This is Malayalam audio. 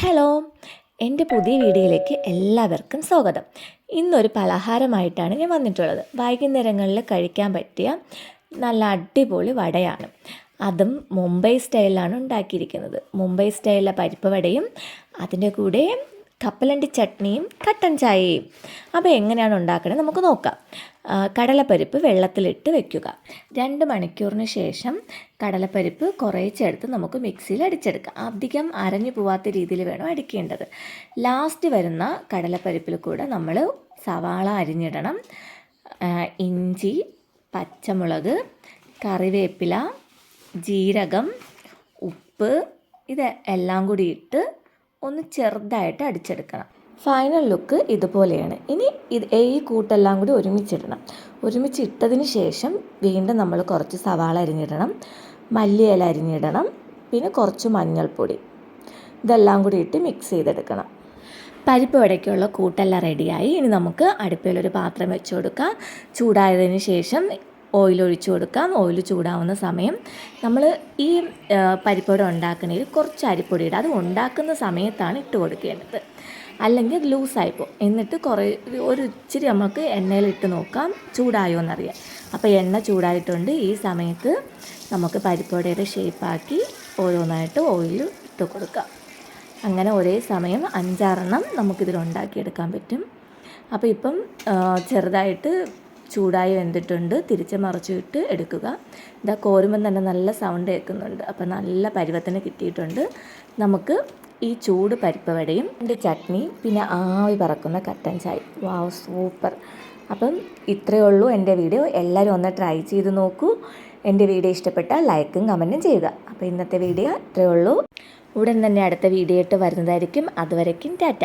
ഹലോ എന്റെ പുതിയ വീഡിയോയിലേക്ക് എല്ലാവർക്കും സ്വാഗതം. ഇന്നൊരു പലഹാരമായിട്ടാണ് ഞാൻ വന്നിട്ടുള്ളത്. വൈകുന്നേരങ്ങളിൽ കഴിക്കാൻ പറ്റിയ നല്ല അടിപൊളി വടയാണ്. അതും മുംബൈ സ്റ്റൈലിലാണ് ഉണ്ടാക്കിയിരിക്കുന്നത്. മുംബൈ സ്റ്റൈലിലെ പരിപ്പ് വടയും അതിന്റെ കൂടെ കപ്പലണ്ടി ചട്നിയും കട്ടൻ ചായയും. അപ്പോൾ എങ്ങനെയാണ് ഉണ്ടാക്കുന്നത് നമുക്ക് നോക്കാം. കടലപ്പരിപ്പ് വെള്ളത്തിലിട്ട് വെക്കുക. രണ്ട് മണിക്കൂറിന് ശേഷം കടലപ്പരിപ്പ് കുറേച്ചെടുത്ത് നമുക്ക് മിക്സിയിൽ അടിച്ചെടുക്കാം. അധികം അരഞ്ഞു പോവാത്ത രീതിയിൽ വേണം അടിക്കേണ്ടത്. ലാസ്റ്റ് വരുന്ന കടലപ്പരിപ്പിൽ കൂടെ നമ്മൾ സവാള അരിഞ്ഞിടണം. ഇഞ്ചി പച്ചമുളക് കറിവേപ്പില ജീരകം ഉപ്പ് ഇത് എല്ലാം കൂടി ഇട്ട് ഒന്ന് ചെറുതായിട്ട് അടിച്ചെടുക്കണം. ഫൈനൽ ലുക്ക് ഇതുപോലെയാണ്. ഇനി ഇത് ഈ കൂട്ടെല്ലാം കൂടി ഒരുമിച്ചിടണം. ഒരുമിച്ച് ഇട്ടതിന് ശേഷം വീണ്ടും നമ്മൾ കുറച്ച് സവാള അരിഞ്ഞിടണം. മല്ലിയില അരിഞ്ഞിടണം. പിന്നെ കുറച്ച് മഞ്ഞൾപ്പൊടി. ഇതെല്ലാം കൂടി ഇട്ട് മിക്സ് ചെയ്തെടുക്കണം. പരിപ്പ് വടയ്ക്കുള്ള കൂട്ടെല്ലാം റെഡിയായി ഇനി നമുക്ക് അടുപ്പിലൊരു പാത്രം വെച്ച് കൊടുക്കാം. ചൂടായതിന് ശേഷം ഓയിൽ ഒഴിച്ചു കൊടുക്കാം. ഓയിൽ ചൂടാവുന്ന സമയം നമ്മൾ ഈ പരിപ്പൊടി ഉണ്ടാക്കണേൽ കുറച്ച് അരിപ്പൊടി ഇടുക അത് ഉണ്ടാക്കുന്ന സമയത്താണ് ഇട്ട് കൊടുക്കേണ്ടത്. അല്ലെങ്കിൽ ലൂസായിപ്പോൾ എന്നിട്ട് കുറേ ഒരു ഇച്ചിരി നമുക്ക് എണ്ണയിലിട്ട് നോക്കാം. ചൂടായോ എന്നറിയാം. അപ്പോൾ എണ്ണ ചൂടായിട്ടുണ്ട്. ഈ സമയത്ത് നമുക്ക് പരിപ്പൊടിയുടെ ഷേപ്പാക്കി ഓരോന്നായിട്ട് ഓയിൽ ഇട്ട് കൊടുക്കാം. അങ്ങനെ ഒരേ സമയം അഞ്ചാറെണ്ണം നമുക്കിതിൽ ഉണ്ടാക്കിയെടുക്കാൻ പറ്റും. അപ്പോൾ ഇപ്പം ചെറുതായിട്ട് ചൂടായി വെന്തിട്ടുണ്ട്. തിരിച്ച് മറിച്ചിട്ട് എടുക്കുക. ഇതാ കോരുമ്പം തന്നെ നല്ല സൗണ്ട് കേൾക്കുന്നുണ്ട്. അപ്പോൾ നല്ല പരുവത്തിന് കിട്ടിയിട്ടുണ്ട്. നമുക്ക് ഈ ചൂട് പരിപ്പ് വടയും എന്റെ ചട്നി പിന്നെ ആവി പറക്കുന്ന കട്ടൻ ചായ. Wow super. അപ്പം ഇത്രയേ ഉള്ളൂ എന്റെ വീഡിയോ. എല്ലാവരും ഒന്ന് ട്രൈ ചെയ്ത് നോക്കൂ. എന്റെ വീഡിയോ ഇഷ്ടപ്പെട്ടാൽ ലൈക്കും കമന്റും ചെയ്യുക. അപ്പോൾ ഇന്നത്തെ വീഡിയോ ഇത്രയേ ഉള്ളൂ. ഉടൻ തന്നെ അടുത്ത വീഡിയോ ഇട്ട് വരുന്നതായിരിക്കും. അതുവരയ്ക്കും ടാറ്റ.